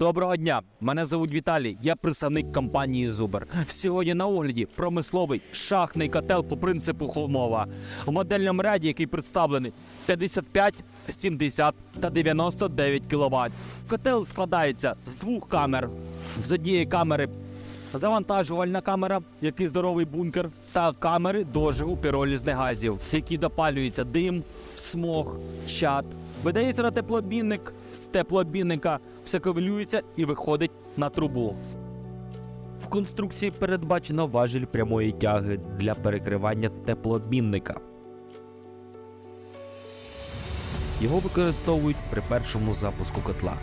Доброго дня, мене звуть Віталій, я представник компанії Зубер. Сьогодні на огляді промисловий шахтний котел по принципу Холмова в модельному ряді, який представлений 55, 70 та 99 кВт. Котел складається з двох камер. З однієї камери завантажувальна камера, який здоровий бункер, та камери дожигу піролізних газів, які допалюються дим, смог, чад. Видається на теплообмінник, з теплообмінника все ковилюється і виходить на трубу. В конструкції передбачено важіль прямої тяги для перекривання теплообмінника. Його використовують при першому запуску котла.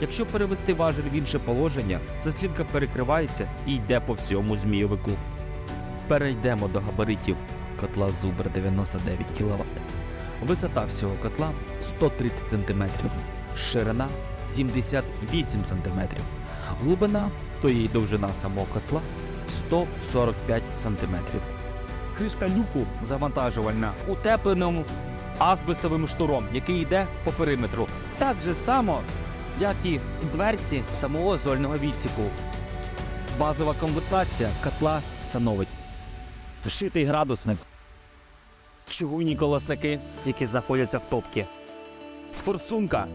Якщо перевести важіль в інше положення, заслінка перекривається і йде по всьому змійовику. Перейдемо до габаритів котла Зубр 99 кВт. Висота всього котла 130 см, ширина 78 см, глибина, то й довжина самого котла 145 см. Кришка люку завантажувальна утепленому азбестовим штуром, який йде по периметру. Так же само, як і дверці самого зольного відсіку. Базова комплектація котла становить вшитий градусник, чугунні колосники, які знаходяться в топці, форсунка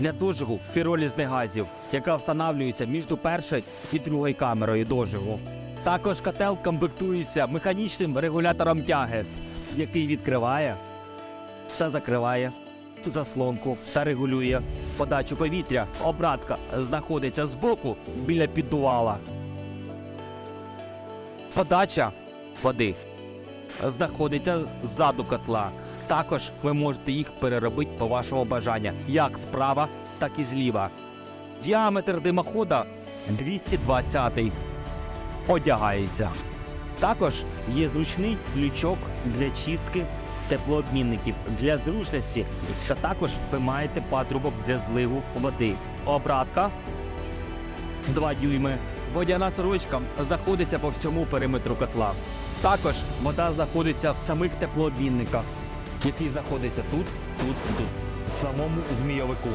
для дожигу піролізних газів, яка встановлюється між першою і другою камерою дожигу. Також котел комплектується механічним регулятором тяги, який відкриває, все закриває, заслонку та регулює подачу повітря. Обратка знаходиться збоку біля піддувала. Подача води знаходиться ззаду котла. Також ви можете їх переробити по вашому бажанню, як справа, так і зліва. Діаметр димохода 220 одягається. Також є зручний лючок для чистки теплообмінників для зручності, та також ви маєте патрубок для зливу води. Обратка 2 дюйми. Водяна сорочка знаходиться по всьому периметру котла. Також вода знаходиться в самих теплообмінниках, який знаходиться тут, тут, тут, в самому змійовику.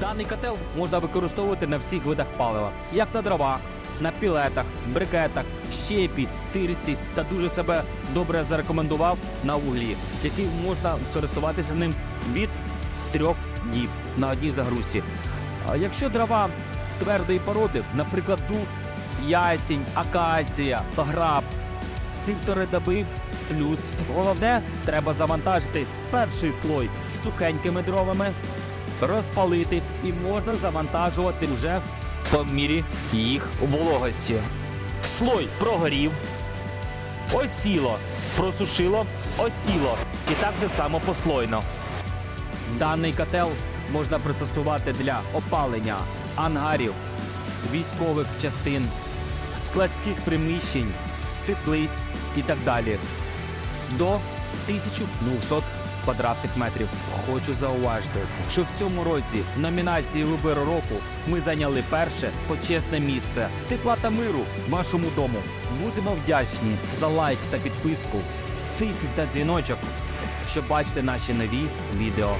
Даний котел можна використовувати на всіх видах палива, як на дровах, на пілетах, брикетах, щепі, тирці та дуже себе добре зарекомендував на вуглі, який можна користуватися ним від трьох діб на одній загрузці. А якщо дрова твердої породи, наприклад, дуб, ясінь, акація, граб, півтори доби плюс. Головне, треба завантажити перший слой сухенькими дровами, розпалити і можна завантажувати вже по мірі їх вологості. Слой прогорів, осіло, просушило, осіло. І так же само послойно. Даний котел можна пристосувати для опалення ангарів, військових частин, складських приміщень, теплиць і так далі. До 1200 квадратних метрів. Хочу зауважити, що в цьому році в номінації Вибору року ми зайняли перше почесне місце. Тепла та миру вашому дому. Будемо вдячні за лайк та підписку, тицять та дзвіночок, щоб бачити наші нові відео.